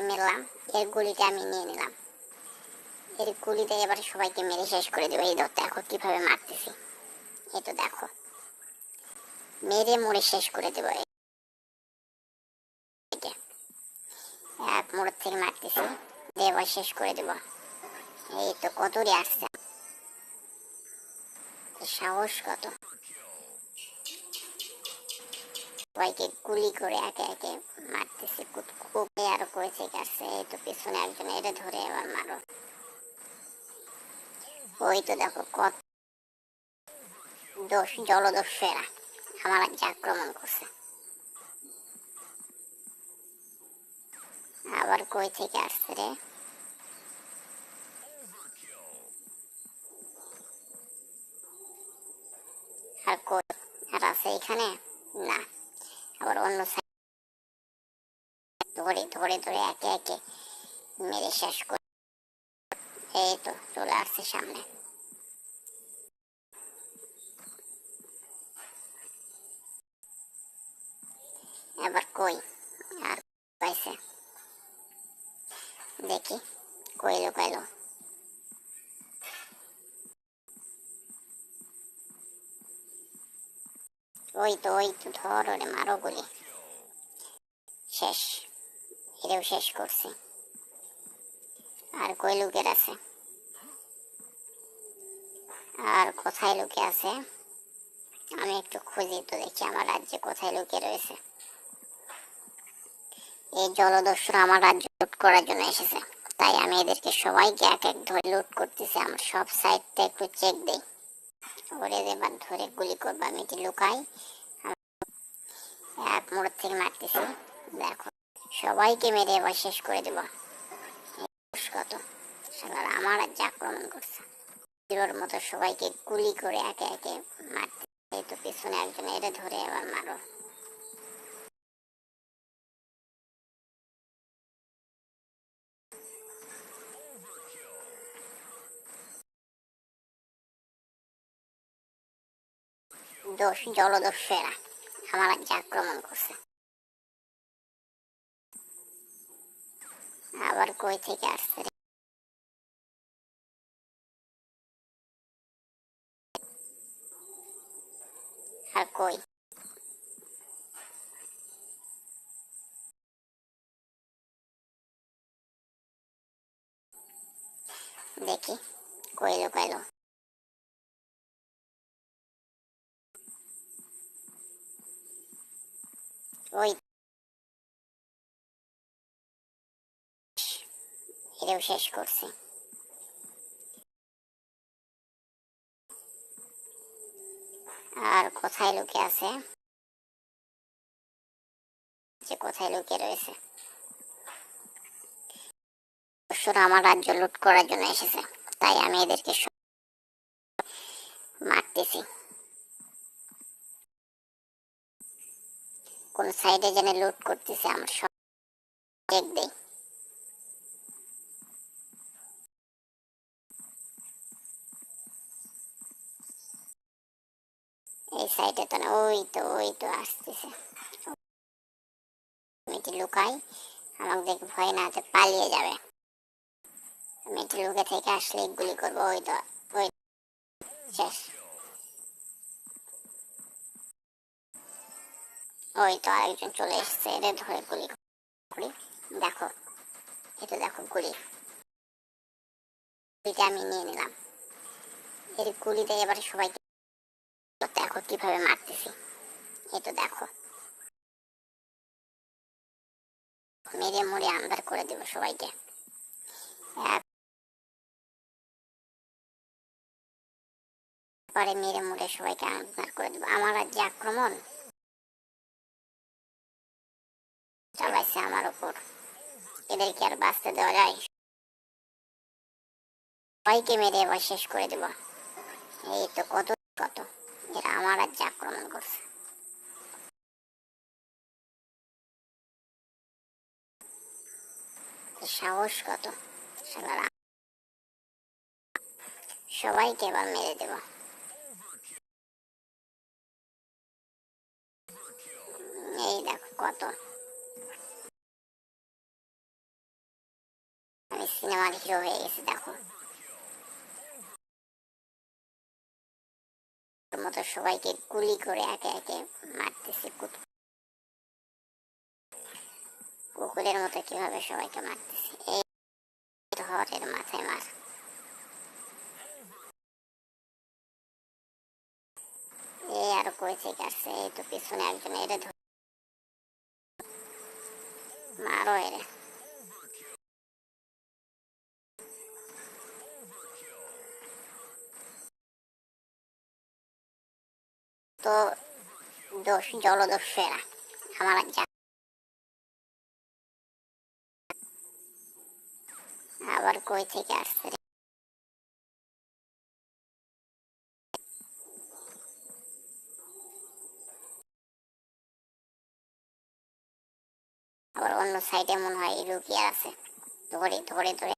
মেরলাম, এর গুলিটা আমি নিয়ে নিলাম। এর গুলিতে এবার সবাইকে মেরে শেষ করে দেবো। এই দেখো দেখো কীভাবে মারতেছি। এই তো দেখো। মেরে মরে শেষ করে দেবো। এক মোড় থেকে মারতেছি, দিয়ে এবার শেষ করে দেবো। এই তো কতরি আসছে। সাহস কত? সবাইকে গুলি করে একে একে মারতেছে কুটকুকে আরও করেছে কাছে এই তো পিছনে একজন এটা ধরে এবার মারো। ওই তো দেখো কত দোষ জলদস্যুরা আমার আজ আক্রমণ করছে। আবার কই থেকে আসছে রে? আর কই? আর আছে এখানে? না। আবার অন্য সাইড ধরে ধরে ধরে একে একে মেরে শেষ করে, এই তো চলে আসছে সামনে। এবার কই? আর পাইছে? দেখি কই লুকাইলো ওই তো ওই তো ধর ওরে মারো গুলি। শেষ শেষ আর কই লুকের আছে? আর কোথায় লুকে আছে? আমি একটু খুঁজি তো দেখি আমার রাজ্যে কোথায় লুকে রয়েছে। এই জলদস্যুরা আমার রাজ্য লুট করার জন্য এসেছে। তাই আমি এদেরকে সবাইকে এক এক ধরে লুট করতেছি। আমার সব সাইডটা একটু চেক দেই। ওরে এবার ধরে গুলি করব আমি এটি লুকাই। এক মোড় থেকে মারতেছি দেখো, সবাইকে মেরে এবার শেষ করে দেব। কত শালারা আমার আজ আক্রমণ করছে। হিরোর মতো সবাইকে গুলি করে একে একে মারতে। এই তো পিছনে একজন এটা ধরে এবার মারো। দোষ জলদস্যুরা আমার রাজ্যে আক্রমণ করছে। আবার কই থেকে আসছে? আর কই? দেখি কই লুকাইলো ওই এটাও শেষ করছি। আর কোথায় লুকে আছে? যে কোথায় লুকে রয়েছে? অবশ্যই আমার রাজ্য লুট করার জন্য এসেছে, তাই আমি এদেরকে মারতেছি। কোন সাইডে যেন লুট করতেছে আমার সব এই সাইডে তো না, ওই তো ওই তো আসতেছে। আমি এটি লুকাই, আমাকে দেখে ভয় না হতে পালিয়ে যাবে। আমি এটি লুকে থেকে আসলে গুলি করব, ওই তো, ওই শেষ। ওই তো আরেকজন চলে এসছে এরে ধরে গুলি করি দেখো এটা দেখো গুলি। গুলিটা আমি নিয়ে নিলাম। এর গুলিতে এবার সবাইকে দেখো কীভাবে মারতেছি। তো দেখো। মেরে মুড়ে আন্দার করে দেবো সবাইকে। পরে মেরে মুড়ে সবাইকে আন্দার করে দেবো। আমার আর যে আক্রমণ চালাইছে আমার উপর। এদেরকে আর বাঁচতে দেওয়া যায়। সবাইকে মেরে এবার শেষ করে দেব। এই তো কত কত। এরা আমার রাজ্যে আক্রমণ করছে। সাহস কত? সবাইকে এবার মেরে দেব। এই দেখো কত। সিনেমার হিরো হয়ে গেছি দেখো মতো সবাইকে গুলি করে একে একে মারতেছি কুকুরের মতো কীভাবে সবাইকে মারতেছি এই ধরের মাথায় মার এই আর কই থেকে এই তো পিছনে একজন এরে মারো এরে তো দোষ জলদস্যুরা আমার যা আবার কই থেকে আসছে আবার অন্য সাইডে মনে হয় রুকিয়ার আছে ধরে ধরে ধরে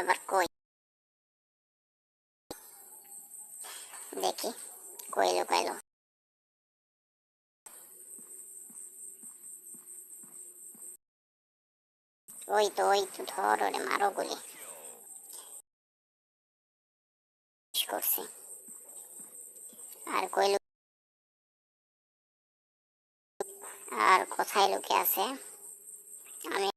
এবার কই দেখি কই লুকাইলো ওই তো ওই তো, ধর ওরে মারো গুলি। করছি। আর কই লু- আর কোথায় লুকে আছে? আমি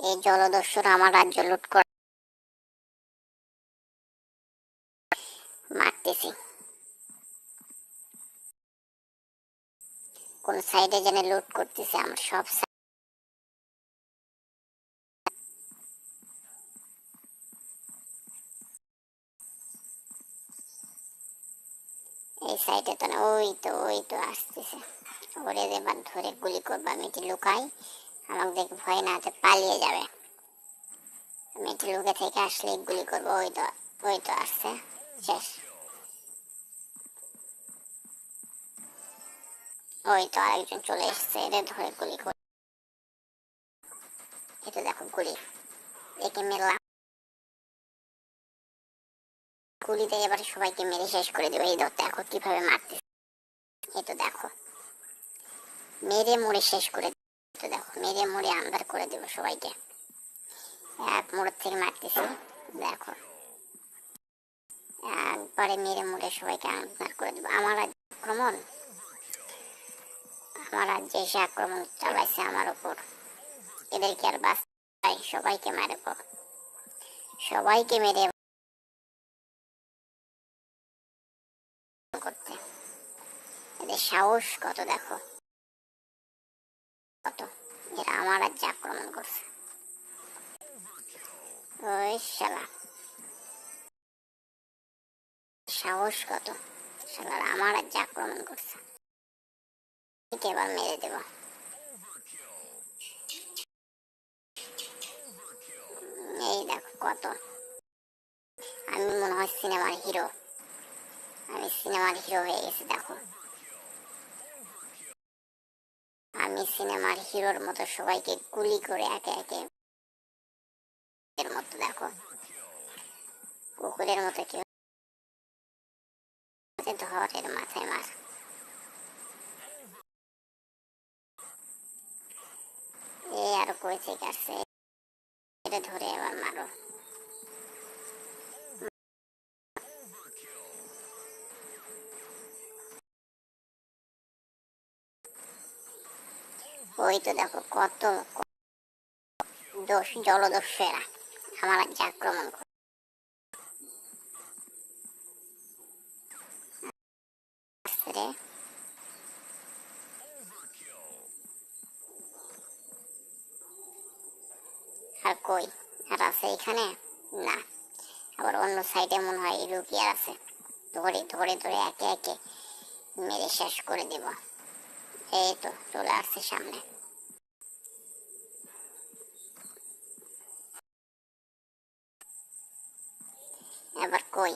এই জলদস্যুরা আমার রাজ্য লুট করে মারতেছি। কোন সাইডে যেন লুট করতেছে আমার সব এই সাইডে তো না, ওই তো ওই তো আসতেছে। ওরে এবার ধরে গুলি করব, আমি এটি লুকাই। আমাকে দেখে ভয় না হতে পালিয়ে যাবে। আমি এটি লুকে থেকে আসলে গুলি করব, ওই তো ওই তো আসছে। শেষ। ওই তো আরেকজন চলে এসছে, এদের ধরে গুলি করে এটা দেখো গুলি। একে মেরলাম। গুলিতে এবারে সবাইকে মেরে শেষ করে দেবো। এই দেখো দেখো কীভাবে মারতে তো দেখো। মেরে মুড়ে শেষ করে। তো দেখো, মেরে মুড়ে আন্দার করে দেবো সবাইকে। এক মোড় থেকে মারতেছি, দেখো। একবারে মেরে মুড়ে সবাইকে আন্দার করে দেবো। আমার আক্রমণ রাজ্যে এসে আক্রমণ চালাইছে আমার উপর, এদেরকে আর বাঁচাই, সবাইকে মারবো সবাইকে মেরে করতে। এদের সাহস কত, দেখো। কত, এরা আমার রাজ্যে আক্রমণ করছে। ওই শালা। সাহস কত শালা আমার রাজ্যে আক্রমণ করছে। একে এবার মেরে দেব। এই দেখো কত। আমি মনে হয় সিনেমার হিরো আমি সিনেমার হিরো হয়ে গেছি, দেখো। আমি সিনেমার হিরোর মতো সবাইকে গুলি করে একে একে এর মতো, দেখো। কুকুরের মতো কি ধরের মাথায় মার এ এটা ধরে আবার মারো। ওই তো দেখো কত দোষ জলদস্যুরা আমার আক্রমণ করে আসছে রে। আর কই আর আছে এখানে না, আবার অন্য সাইডে মনে হয় রুকিয়ার আছে। ধরে ধরে ধরে একে একে মেরে শেষ করে দেব। এই তো চলে আসছে সামনে। এবার কই?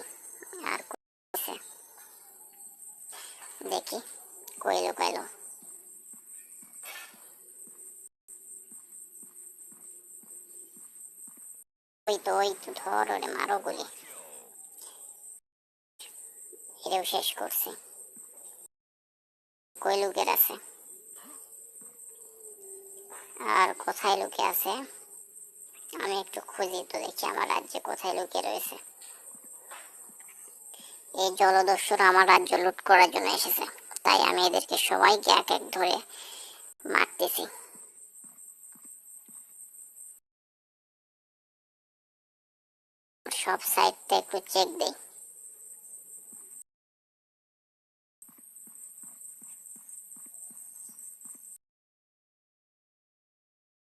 আর? দেখি কই লুকাইলো আর কোথায় লুকে আছে? আমি একটু খুঁজি তো দেখি আমার রাজ্যে কোথায় লুকিয়ে রয়েছে। এই জলদস্যুরা আমার রাজ্য লুট করার জন্য এসেছে। তাই আমি এদেরকে সবাইকে এক এক ধরে মারতেছি। সব সাইডটা একটু চেক দেই।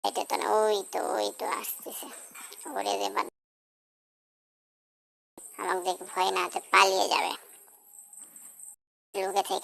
এটা ওই তো ওই তো আসতেছে। ওরে দে বাদ আমাকে দেখে ভয় না আছে পালিয়ে যাবে। লুকে থেকে